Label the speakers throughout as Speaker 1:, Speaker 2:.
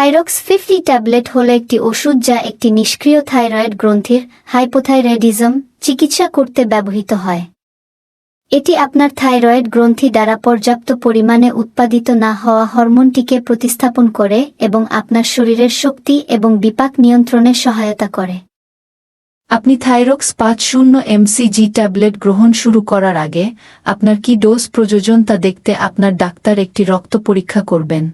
Speaker 1: Thyrox fifty tablet হল একটি ওষুধ যা একটি নিষ্ক্রিয় থাইরয়েড গ্রন্থির হাইপোথাইরয়েডিজম চিকিৎসা করতে ব্যবহৃত হয়। এটি আপনার থাইরয়েড গ্রন্থি দ্বারা পর্যাপ্ত পরিমাণে উৎপাদিত না হওয়া হরমোনটিকে প্রতিস্থাপন করে এবং আপনার শরীরের শক্তি এবং বিপাক নিয়ন্ত্রণে সহায়তা করে।
Speaker 2: আপনি থাইরক্স পাঁচ শূন্য এমসিজি ট্যাবলেট গ্রহণ শুরু করার আগে আপনার কি ডোজ প্রয়োজন তা দেখতে আপনার ডাক্তার একটি রক্ত পরীক্ষা করবেন।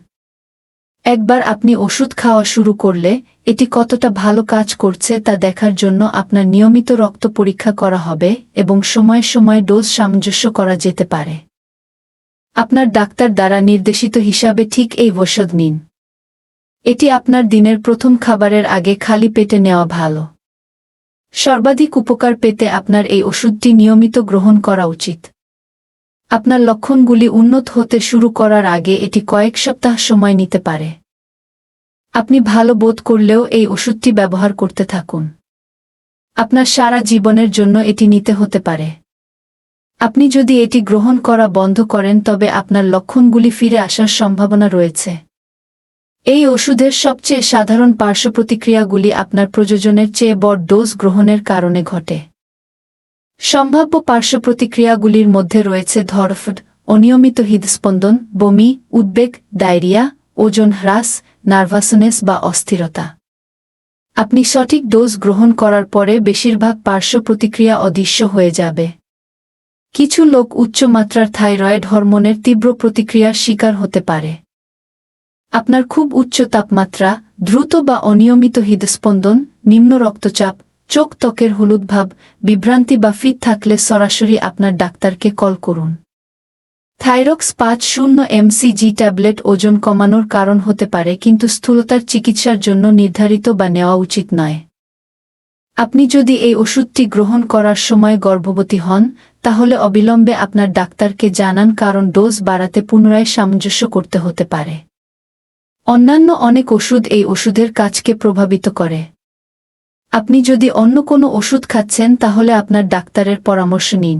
Speaker 2: একবার আপনি ওষুধ খাওয়া শুরু করলে, এটি কতটা ভালো কাজ করছে তা দেখার জন্য আপনার নিয়মিত রক্ত পরীক্ষা করা হবে এবং সময়ে সময়ে ডোজ সামঞ্জস্য করা যেতে পারে। আপনার ডাক্তার দ্বারা নির্দেশিত হিসাবে ঠিক এই ওষুধ নিন। এটি আপনার দিনের প্রথম খাবারের আগে খালি পেটে নেওয়া ভালো। সর্বাধিক উপকার পেতে আপনার এই ওষুধটি নিয়মিত গ্রহণ করা উচিত। আপনার লক্ষণগুলি উন্নত হতে শুরু করার আগে এটি কয়েক সপ্তাহ সময় নিতে পারে। আপনি ভালো বোধ করলেও এই ওষুধটি ব্যবহার করতে থাকুন। আপনার সারা জীবনের জন্য এটি নিতে হতে পারে। আপনি যদি এটি গ্রহণ করা বন্ধ করেন তবে আপনার লক্ষণগুলি ফিরে আসার সম্ভাবনা রয়েছে। এই ওষুধের সবচেয়ে সাধারণ পার্শ্ব প্রতিক্রিয়াগুলি আপনার প্রযোজনের চেয়ে বড় ডোজ গ্রহণের কারণে ঘটে। সম্ভাব্য পার্শ্ব প্রতিক্রিয়াগুলির মধ্যে রয়েছে ধরফড, অনিয়মিত হৃদস্পন্দন, বমি, উদ্বেগ, ডায়রিয়া, ওজন হ্রাস, নার্ভাসনেস বা অস্থিরতা। আপনি সঠিক ডোজ গ্রহণ করার পরে বেশিরভাগ পার্শ্ব প্রতিক্রিয়া অদৃশ্য হয়ে যাবে। কিছু লোক উচ্চমাত্রার থাইরয়েড হরমোনের তীব্র প্রতিক্রিয়ার শিকার হতে পারে। আপনার খুব উচ্চ তাপমাত্রা, দ্রুত বা অনিয়মিত হৃদস্পন্দন, নিম্ন রক্তচাপ চোখ ত্বকের হলুদ ভাব, বিভ্রান্তি বা ফিট থাকলে সরাসরি আপনার ডাক্তারকে কল করুন। থাইরক্স পাঁচ শূন্য এমসিজি ট্যাবলেট ওজন কমানোর কারণ হতে পারে, কিন্তু স্থূলতার চিকিৎসার জন্য নির্ধারিত বা নেওয়া উচিত নয়। আপনি যদি এই ওষুধটি গ্রহণ করার সময় গর্ভবতী হন, তাহলে অবিলম্বে আপনার ডাক্তারকে জানান, কারণ ডোজ বাড়াতে পুনরায় সামঞ্জস্য করতে হতে পারে। অন্যান্য অনেক ওষুধ এই ওষুধের কাজকে প্রভাবিত করে। আপনি যদি অন্য কোনো ওষুধ খাচ্ছেন তাহলে আপনার ডাক্তারের পরামর্শ নিন।